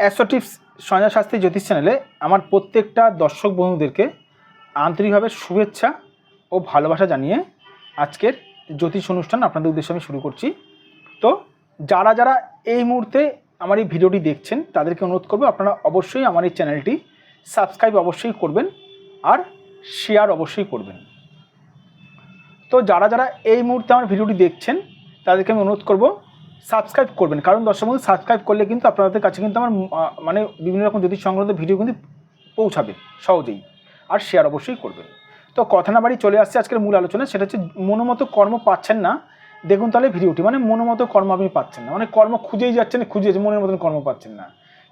অ্যাসোটিপস সঞ্জয় শাস্ত্রী জ্যোতিষ চ্যানেলে আমার প্রত্যেকটা দর্শক বন্ধুদেরকে আন্তরিকভাবে শুভেচ্ছা ও ভালোবাসা জানিয়ে আজকের জ্যোতিষ অনুষ্ঠান আপনাদের উদ্দেশ্যে আমি শুরু করছি। তো যারা যারা এই মুহূর্তে আমার এই ভিডিওটি দেখছেন, তাদেরকে অনুরোধ করব আপনারা অবশ্যই আমার এই চ্যানেলটি সাবস্ক্রাইব অবশ্যই করবেন আর শেয়ার অবশ্যই করবেন। তো যারা যারা এই মুহূর্তে আমার ভিডিওটি দেখছেন, তাদেরকে আমি অনুরোধ করব সাবস্ক্রাইব করবেন। কারণ দর্শক বন্ধু সাবস্ক্রাইব করলে কিন্তু আপনাদের কাছে কিন্তু আমার মানে বিভিন্ন রকম জ্যোতিষ সংক্রান্ত ভিডিও কিন্তু পৌঁছাবে সহজেই। আর শেয়ার অবশ্যই করবেন। তো কথা না বাড়ি চলে আসছে আজকের মূল আলোচনা সেটা হচ্ছে মনোমতো কর্ম পাচ্ছেন না দেখুন তাহলে ভিডিওটি মানে মনোমতো কর্ম আপনি পাচ্ছেন না। মানে কর্ম খুঁজেই যাচ্ছেন খুঁজে যাচ্ছেন, মনের মতন কর্ম পাচ্ছেন না।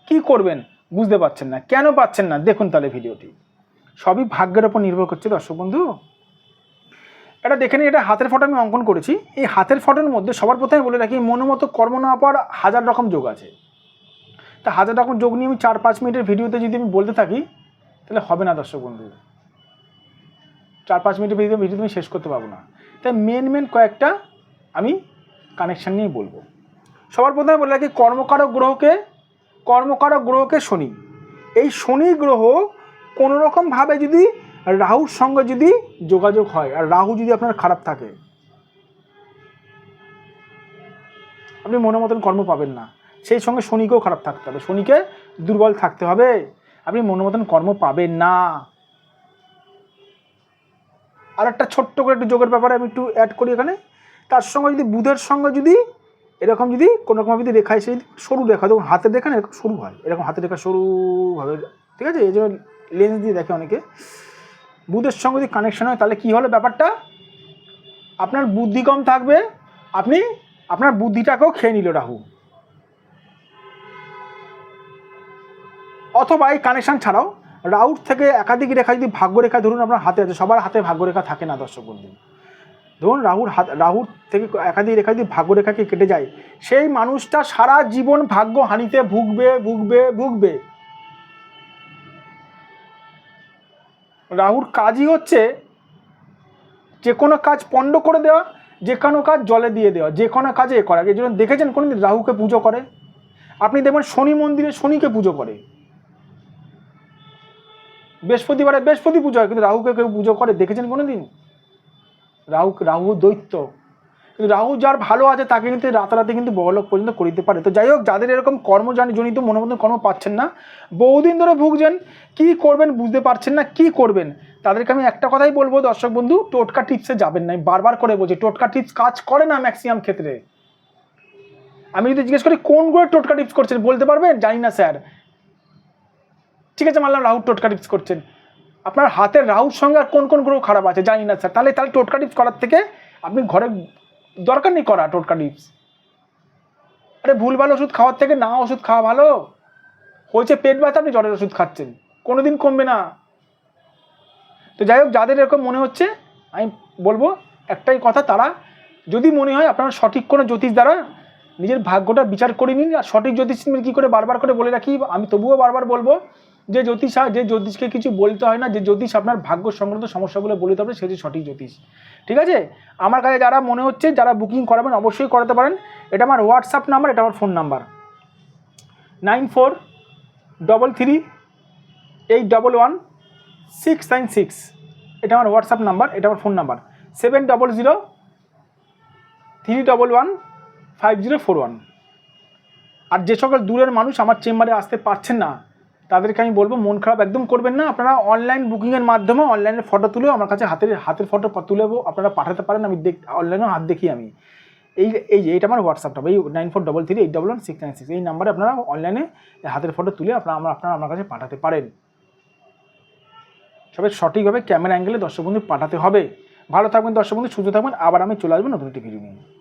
কি করবেন? বুঝতে পারছেন না। কেন পাচ্ছেন না? দেখুন তাহলে ভিডিওটি। সবই ভাগ্যের ওপর নির্ভর করছে দর্শক বন্ধু। এটা দেখে নিন, এটা হাতের ফটো আমি অঙ্কন করেছি। এই হাতের ফটোর মধ্যে সবার প্রথমে বলে রাখি মনোমতো কর্ম না পাওয়ার হাজার রকম যোগ আছে। তা হাজার রকম যোগ নিয়ে আমি চার পাঁচ মিনিটের ভিডিওতে যদি আমি বলতে থাকি, তাহলে হবে না দর্শক বন্ধু। চার পাঁচ মিনিটের ভিডিও ভিডিও আমি শেষ করতে পারব না। তাই মেন মেন কয়েকটা আমি কানেকশান নিয়ে বলব। সবার প্রথমে বলে রাখি, কর্মকারক গ্রহকে কর্মকারক গ্রহকে শনি। এই শনি গ্রহ কোনো রকমভাবে যদি রাহুর সঙ্গে যদি যোগাযোগ হয়, আর রাহু যদি আপনার খারাপ থাকে, আপনি মনের মতন কর্ম পাবেন না। সেই সঙ্গে শনিকেও খারাপ থাকতে হবে। শনিকে দুর্বল থাকতে হবে। আপনি মনের মতন কর্ম পাবেন না। আর একটা ছোট্ট করে একটু যোগের ব্যাপারে আমি একটু অ্যাড করি এখানে। তার সঙ্গে যদি বুধের সঙ্গে যদি এরকম যদি কোনো রকম যদি রেখা এসে যদি সরু রেখা যেমন হাতের রেখা না এরকম সরু হয়। এরকম হাতের রেখা সরুভাবে ঠিক আছে? এই জন্য লেন্স দিয়ে দেখে অনেকে। বুধের সঙ্গে যদি কানেকশন হয়, তাহলে কী হলো ব্যাপারটা? আপনার বুদ্ধি কম থাকবে, আপনি, আপনার বুদ্ধিটাকেও খেয়ে নিল রাহু। অথবা এই কানেকশান ছাড়াও রাউট থেকে একাধিক রেখা যদি ভাগ্যরেখা ধরুন আপনার হাতে আছে, সবার হাতে ভাগ্যরেখা থাকে না দর্শক বন্ধু। ধরুন রাহুর হাত, রাহুর থেকে একাধিক রেখা যদি ভাগ্যরেখাকে কেটে যায়, সেই মানুষটা সারা জীবন ভাগ্য হানিতে ভুগবে ভুগবে ভুগবে। রাহুর কাজই হচ্ছে যে কোনো কাজ পণ্ড করে দেওয়া, যে কোনো কাজ জলে দিয়ে দেওয়া, যে কোনো কাজে এ করা। এই জন্য দেখেছেন কোনো দিন রাহুকে পুজো করে? আপনি দেখবেন শনি মন্দিরে শনিকে পুজো করে। বৃহস্পতিবারে বৃহস্পতি পুজো হয়, কিন্তু রাহুকে কেউ পুজো করে, দেখেছেন কোনো দিন রাহু রাহু দৈত্য। রাহু যার ভালো আছে তাকে কিন্তু রাতারাতি কিন্তু বড়লোক পর্যন্ত করে দিতে পারে। তো যাই হোক, যাদের এরকম কর্মজানি জনিত মনোমতন কর্ম পাচ্ছেন না, বহুদিন ধরে ভুগছেন, কি করবেন বুঝতে পারছেন না, কি করবেন? তাদেরকে আমি একটা কথাই বলব, দর্শক বন্ধু, টোটকা টিপসে যাবেন না। বারবার করে বলছি, টোটকা টিপস কাজ করে না ম্যাক্সিমাম ক্ষেত্রে। আমি যদি জিজ্ঞেস করি, কোন গ্রহের টোটকা টিপস করছেন, বলতে পারবেন? জানি না, স্যার। ঠিক আছে, মানলাম রাহুর টোটকা টিপস করছেন। আপনার হাতের রাহুর সঙ্গে আর কোন কোন গ্রহ খারাপ আছে? জানি না, স্যার। তাহলে তাহলে টোটকা টিপস করার থেকে আপনি ঘরে দরকার নেই করা টোটকা টিপস আরে ভুলভাল ওষুধ খাওয়ার থেকে না ওষুধ খাওয়া ভালো? হয়েছে পেট ব্যথা, আপনি জ্বরের ওষুধ খাচ্ছেন। কোনো দিন কমবে না। তো যাই হোক, যাদের এরকম মনে হচ্ছে, আমি বলব একটাই কথা, তারা যদি মনে হয় আপনার সঠিক কোনো জ্যোতিষ দ্বারা নিজের ভাগ্যটা বিচার করে নিন আর সঠিক জ্যোতিষ কী করে বারবার করে বলে রাখি, আমি তবুও বারবার বলব, যে জ্যোতিষ যে জ্যোতিষকে কিছু বলতে হয় না, যে জ্যোতিষ আপনার ভাগ্য সংক্রান্ত সমস্যাগুলো বলতে হবে সেটি সঠিক জ্যোতিষ। ঠিক আছে? আমার কাছে যারা মনে হচ্ছে, যারা বুকিং করাবেন, অবশ্যই করাতে পারেন। এটা আমার হোয়াটসঅ্যাপ নাম্বার এটা আমার phone number nine four double three eight double one six nine six এটা আমার হোয়াটসঅ্যাপ নাম্বার এটা আমার phone number seven double zero three double one five zero four one আর যে সকল দূরের মানুষ আমার চেম্বারে আসতে পারছেন না, তাদেরকে আমি বলব, মন খারাপ একদম করবেন না। আপনারা অনলাইন বুকিংয়ের মাধ্যমে অনলাইনে ফটো তুলেও আমার কাছে হাতের হাতের ফটো তুলেও আপনারা পাঠাতে পারেন। আমি দেখ অনলাইনেও হাত দেখি আমি। এই এই যে এইটা আমার হোয়াটসঅ্যাপ নাম্বার এই nine four double three eight double one six nine six এই নাম্বারে আপনারা অনলাইনে হাতের ফটো তুলে আপনারা, আমার আপনারা আমার কাছে পাঠাতে পারেন। সবাই সঠিকভাবে ক্যামেরা অ্যাঙ্গেলে দর্শক বন্ধু পাঠাতে হবে। ভালো থাকবেন দর্শক বন্ধু, সুস্থ থাকবেন। আবার আমি চলে আসব নতুন একটি ভিডিও নিয়ে।